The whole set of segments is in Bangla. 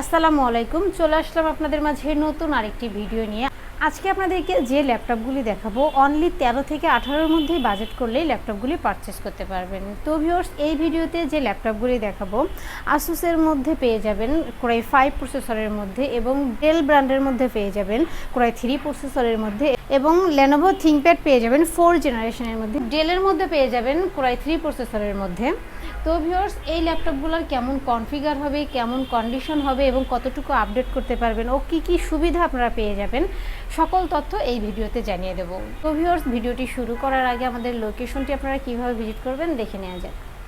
আসসালামু আলাইকুম, চলে আসলাম আপনাদের মাঝে নতুন আরেকটি ভিডিও নিয়ে। আজকে আপনাদেরকে যে ল্যাপটপগুলি দেখাবো অনলি তেরো থেকে আঠারোর মধ্যেই বাজেট করলেই ল্যাপটপগুলি পারচেস করতে পারবেন। তো ভিওর্স এই ভিডিওতে যে ল্যাপটপগুলি দেখাবো আসুসের মধ্যে পেয়ে যাবেন ক্রয় ফাইভ প্রসেসরের মধ্যে এবং ডেল ব্র্যান্ডের মধ্যে পেয়ে যাবেন ক্রয় থ্রি প্রসেসরের মধ্যে এবং লেনোভো থিঙ্কপ্যাড পেয়ে যাবেন ফোর জেনারেশনের মধ্যে। ডেলের মধ্যে পেয়ে যাবেন কোরাই থ্রি প্রসেসরের মধ্যে। তো ভিউয়ার্স এই ল্যাপটপগুলোর কেমন কনফিগার হবে, কেমন কন্ডিশন হবে এবং কতটুকু আপডেট করতে পারবেন ও কি কি সুবিধা আপনারা পেয়ে যাবেন, সকল তথ্য এই ভিডিওতে জানিয়ে দেব। তো ভিউয়ার্স ভিডিওটি শুরু করার আগে আমাদের লোকেশনটি আপনারা কীভাবে ভিজিট করবেন দেখে নেওয়া যাক।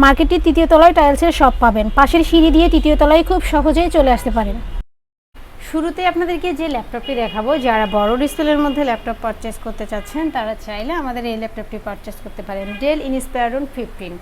মার্কেটটির তৃতীয় তলায় টাইলসের শপ পাবেন। পাশের সিঁড়ি দিয়ে তৃতীয় তলায় খুব সহজেই চলে আসতে পারেন। শুরুতে আপনাদেরকে যে ল্যাপটপটি দেখাবো, যারা বড় ডিসপ্লের মধ্যে ল্যাপটপ পারচেস করতে চাচ্ছেন, তারা চাইলে আমাদের এই ল্যাপটপটি পারচেস করতে পারেন। Dell Inspiron fifteen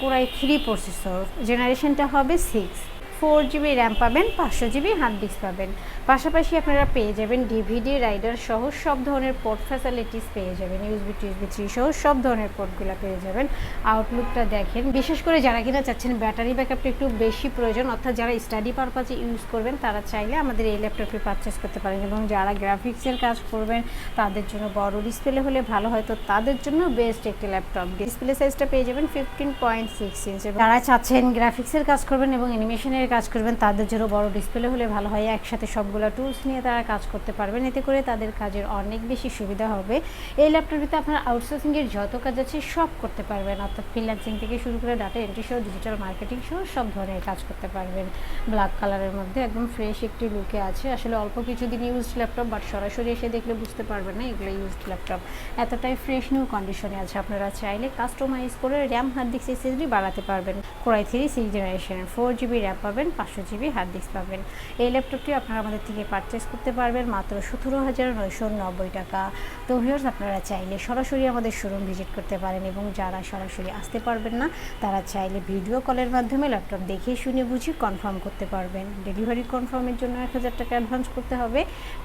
core i three processor জেনারেশনটা হবে সিক্স ফোর জিবি র্যাম পাবেন, পাঁচশো জিবি হার্ড ডিস্ক পাবেন। পাশাপাশি আপনারা পেয়ে যাবেন ডিভিডি রাইডার সহ সব ধরনের পোর্ট ফ্যাসিলিটিস পেয়ে যাবেন ইউসবি টিউসবি থ্রি সহ সব ধরনের পোর্টগুলো পেয়ে যাবেন। আউটলুকটা দেখেন। বিশেষ করে যারা কিনা চাচ্ছেন ব্যাটারি ব্যাকআপটা একটু বেশি প্রয়োজন, অর্থাৎ যারা স্টাডি পারপাজে ইউজ করবেন, তারা চাইলে আমাদের এই ল্যাপটপটি পারচেস করতে পারেন এবং যারা গ্রাফিক্সের কাজ করবেন, তাদের জন্য বড় ডিসপ্লে হলে ভালো হয়। তো তাদের জন্য বেস্ট একটি ল্যাপটপ ডিসপ্লে সাইজটা পেয়ে যাবেন ফিফটিন পয়েন্ট সিক্স ইঞ্চ যারা চাচ্ছেন গ্রাফিক্সের কাজ করবেন এবং অ্যানিমেশনের কাজ করবেন, তাদের জন্য বড় ডিসপ্লে হলে ভালো হয়। একসাথে সবগুলো টুলস নিয়ে তারা কাজ করতে পারবেন। এতে করে তাদের কাজের অনেক বেশি সুবিধা হবে। এই ল্যাপটপটিতে আপনার আউটসোর্সিংয়ের যত কাজ আছে সব করতে পারবেন। অর্থাৎ ফ্রিল্যান্সিং থেকে শুরু করে ডাটা এন্ট্রি সহ ডিজিটাল মার্কেটিং সহ সব ধরনের কাজ করতে পারবেন। ব্ল্যাক কালারের মধ্যে একদম ফ্রেশ একটি লুকে আছে। আসলে অল্প কিছুদিন ইউজড ল্যাপটপ বাট সরাসরি এসে দেখলে বুঝতে পারবেন না এগুলো ইউজড ল্যাপটপ। এতটাই ফ্রেশ নিউ কন্ডিশনে আছে। আপনারা চাইলে কাস্টমাইজ করে র্যাম হার্ড ডিস্ক এসএসডি বাড়াতে পারবেন। কোরাই থ্রি সিক্স জেনারেশনের ফোর জিবি র্যাম পাবেন, পাঁচশো জিবি হার্ড ডিস্ক পাবেন। এই ল্যাপটপটি আপনারা আমাদের থেকে পারচেস করতে পারবেন মাত্র সতেরো হাজার নয়শো নব্বই টাকা। তো ভিউয়ার্স আপনারা চাইলে সরাসরি আমাদের শোরুম ভিজিট করতে পারেন এবং যারা সরাসরি আসতে পারবেন না, তারা চাইলে ভিডিও কলের মাধ্যমে ল্যাপটপ দেখে শুনে বুঝে কনফার্ম করতে পারবেন। ডেলিভারি কনফার্মের জন্য এক হাজার টাকা অ্যাডভান্স করতে হবে।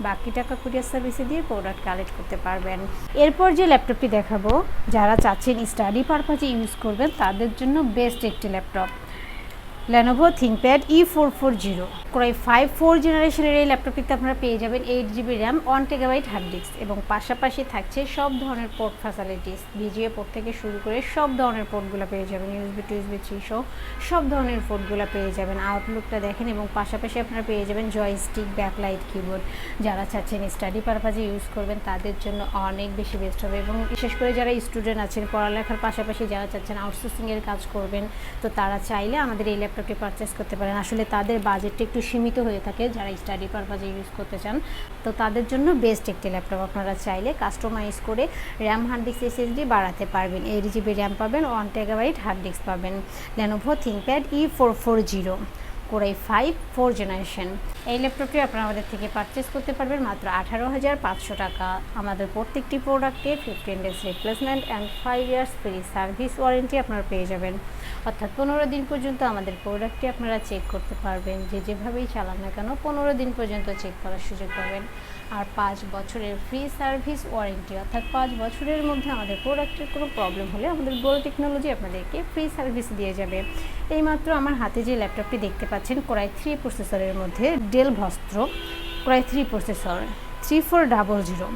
বাকি টাকা কুরিয়ার সার্ভিসে দিয়ে প্রোডাক্ট কালেক্ট করতে পারবেন। এরপর যে ল্যাপটপটি দেখাবো, যারা চাচ্ছেন স্টাডি পারপাজে ইউজ করবেন, তাদের জন্য বেস্ট একটি laptop Lenovo ThinkPad E four four zero core i five four জেনারেশনের এই ল্যাপটপটিতে আপনারা পেয়ে যাবেন eight GB RAM one terabyte hard disk এবং পাশাপাশি থাকছে সব ধরনের পোর্ট ফ্যাসিলিটিস ভিজিএ পোর্ট থেকে শুরু করে সব ধরনের পোর্টগুলো পেয়ে যাবেন ইউএসবি টুএসবি থ্রি সহ সব ধরনের পোর্টগুলো পেয়ে যাবেন। আউটলুকটা দেখেন এবং পাশাপাশি আপনারা পেয়ে যাবেন জয়স্টিক ব্যাকলাইট কিবোর্ড যারা চাচ্ছেন স্টাডি পারপাজে ইউজ করবেন, তাদের জন্য অনেক বেশি বেস্ট হবে এবং বিশেষ করে যারা স্টুডেন্ট আছেন, পড়ালেখার পাশাপাশি যারা চাচ্ছেন আউটসোর্সিংয়ের কাজ করবেন, তো তারা চাইলে আমাদের এই ল্যাপটপটি পারচেস করতে পারেন। আসলে তাদের বাজেটটা একটু সীমিত হয়ে থাকে যারা স্টাডি পারপাজে ইউজ করতে চান। তো তাদের জন্য বেস্ট একটি ল্যাপটপ আপনারা চাইলে কাস্টমাইজ করে র্যাম হার্ড ডিস্ক এসএসডি বাড়াতে পারবেন। এইট জিবি র্যাম পাবেন ওয়ান টেগাবাইট হার্ড ডিস্ক পাবেন। Lenovo ThinkPad E four four zero core i five four generation এই ল্যাপটপটি আপনারা আমাদের থেকে পারচেস করতে পারবেন মাত্র আঠারো হাজার পাঁচশো টাকা। আমাদের প্রত্যেকটি প্রোডাক্টে fifteen days replacement and five years free service warranty আপনারা পেয়ে যাবেন। অর্থাৎ পনেরো দিন পর্যন্ত আমাদের প্রোডাক্টটি আপনারা চেক করতে পারবেন। যে যেভাবেই চালান না কেন পনেরো দিন পর্যন্ত চেক করার সুযোগ পাবেন। আর পাঁচ বছরের ফ্রি সার্ভিস ওয়ারেন্টি অর্থাৎ পাঁচ বছরের মধ্যে আমাদের প্রোডাক্টের কোনো প্রবলেম হলে আমাদের গোল টেকনোলজি আপনাদেরকে ফ্রি সার্ভিস দিয়ে যাবে। এইমাত্র আমার হাতে যে ল্যাপটপটি দেখতে পাচ্ছেন ক্রাই থ্রি প্রসেসরের মধ্যে Dell Vostro core i three processor three four double zero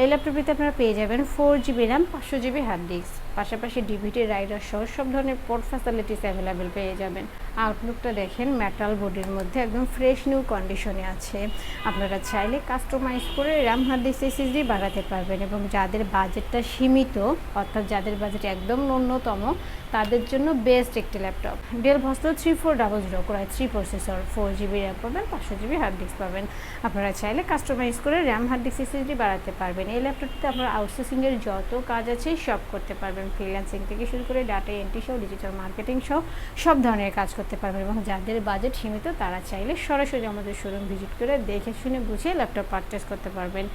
এই ল্যাপটপটিতে আপনারা পেয়ে যাবেন ফোর জিবি র্যাম পাঁচশো জিবি হার্ড ডিস্ক পাশাপাশি ডিভিডি, রাইডার সহ সব ধরনের পোর্ট ফ্যাসিলিটিস অ্যাভেলেবেল পেয়ে যাবেন। আউটলুকটা দেখেন মেটাল বডির মধ্যে একদম ফ্রেশ নিউ কন্ডিশনে আছে। আপনারা চাইলে কাস্টমাইজ করে র্যাম হার্ড এসএসডি বাড়াতে পারবেন এবং যাদের বাজেটটা সীমিত, অর্থাৎ যাদের বাজেট একদম ন্যূনতম, তাদের জন্য বেস্ট একটি laptop Dell Vostro three four double zero core i three processor four GB RAM পাবেন, পাঁচশো জিবি হার্ড ডিস্ক পাবেন। আপনারা চাইলে কাস্টমাইজ করে র্যাম হার্ড ডিস্ক এসএসডি বাড়াতে পারবেন। পারবেন এই ল্যাপটপটিতে আপনারা আউটসোর্সিংয়ের যত কাজ আছে সব করতে পারবেন। ফ্রিল্যান্সিং থেকে শুরু করে ডাটা এন্ট্রি সহ ডিজিটাল মার্কেটিং সহ, সব ধরনের কাজ করতে পারবেন এবং যাদের বাজেট সীমিত, তারা চাইলে সরাসরি আমাদের শোরুম ভিজিট করে দেখে শুনে বুঝে ল্যাপটপ পারচেস করতে পারবেন।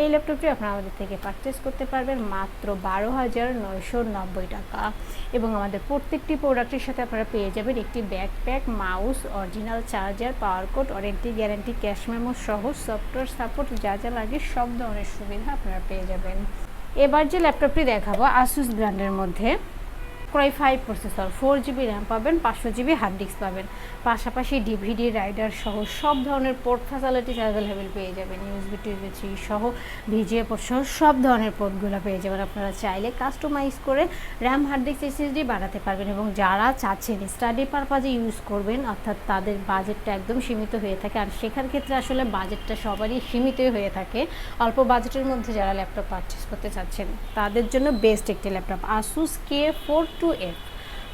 এই ল্যাপটপটি আপনারা আমাদের থেকে পারচেস করতে পারবেন মাত্র বারো হাজার নয়শো নব্বই টাকা। এবং আমাদের প্রত্যেকটি প্রোডাক্টের সাথে আপনারা পেয়ে যাবেন একটি backpack mouse original charger power cord warranty guarantee cash memo সহ সফটওয়্যার সাপোর্ট যা যা লাগে, সব ধরনের সুবিধা আপনারা পেয়ে যাবেন। এবার যে ল্যাপটপটি দেখাবো আসুস ব্র্যান্ডের মধ্যে core i five processor four GB RAM পাবেন, পাঁচশো জিবি হার্ড ডিস্ক পাবেন। পাশাপাশি ডিভিডি রাইডার সহ সব ধরনের পোর্ট ফ্যাসিলিটিস অ্যাভেলেবেল পেয়ে যাবেন। ইউএসবি টুএসবি থ্রি সহ ভিজিএ পোর্ট সহ সব ধরনের পোর্টগুলো পেয়ে যাবেন। আপনারা চাইলে কাস্টমাইজ করে র্যাম হার্ড ডিস্ক এসএসডি বাড়াতে পারবেন এবং যারা চাচ্ছেন স্টাডি পারপাজে ইউজ করবেন, অর্থাৎ তাদের বাজেটটা একদম সীমিত হয়ে থাকে। আর শেখার ক্ষেত্রে আসলে বাজেটটা সবারই সীমিতই হয়ে থাকে। অল্প বাজেটের মধ্যে যারা ল্যাপটপ পারচেস করতে চাচ্ছেন, তাদের জন্য বেস্ট একটি laptop Asus K four two F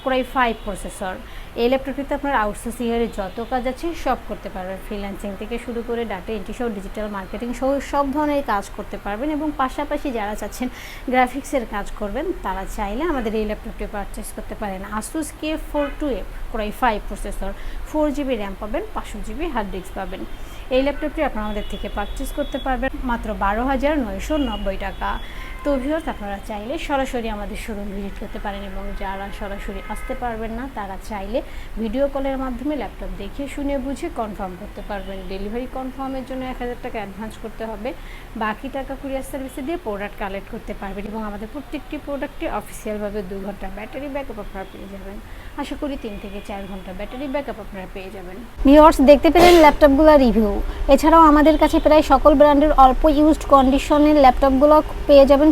core i five processor এই ল্যাপটপটিতে আপনার আউটসোর্সিংয়ের যত কাজ আছে সব করতে পারবেন। ফ্রিল্যান্সিং থেকে শুরু করে ডাটা এন্ট্রি সহ ডিজিটাল মার্কেটিং সহ সব ধরনের কাজ করতে পারবেন এবং পাশাপাশি যারা চাচ্ছেন গ্রাফিক্সের কাজ করবেন, তারা চাইলে আমাদের এই ল্যাপটপটি পারচেস করতে পারেন। Asus K four two F core i five processor four GB RAM পাবেন, পাঁচশো জিবি হার্ড ডিস্ক পাবেন। এই ল্যাপটপটি আপনারা আমাদের থেকে পারচেস করতে পারবেন মাত্র বারো হাজার নয়শো নব্বই টাকা। তো ভিউয়ার্স আপনারা চাইলে সরাসরি আমাদের শোরুম ভিজিট করতে পারেন এবং যারা সরাসরি আসতে পারবেন না, তারা চাইলে ভিডিও কলের মাধ্যমে ল্যাপটপ দেখে শুনে বুঝে কনফার্ম করতে পারবেন। ডেলিভারি কনফার্মের জন্য এক হাজার টাকা অ্যাডভান্স করতে হবে। বাকি টাকা কুরিয়ার সার্ভিসে দিয়ে প্রোডাক্ট কালেক্ট করতে পারবেন এবং আমাদের প্রত্যেকটি প্রোডাক্টে অফিসিয়ালভাবে দু ঘণ্টা ব্যাটারি ব্যাকআপ আপনারা পেয়ে যাবেন। আশা করি তিন থেকে চার ঘণ্টা ব্যাটারি ব্যাকআপ আপনারা পেয়ে যাবেন। ভিউয়ার্স দেখতে পেলেন ল্যাপটপগুলো রিভিউ এছাড়াও আমাদের কাছে প্রায় সকল ব্র্যান্ডের অল্প ইউজড কন্ডিশনের ল্যাপটপগুলো পেয়ে যাবেন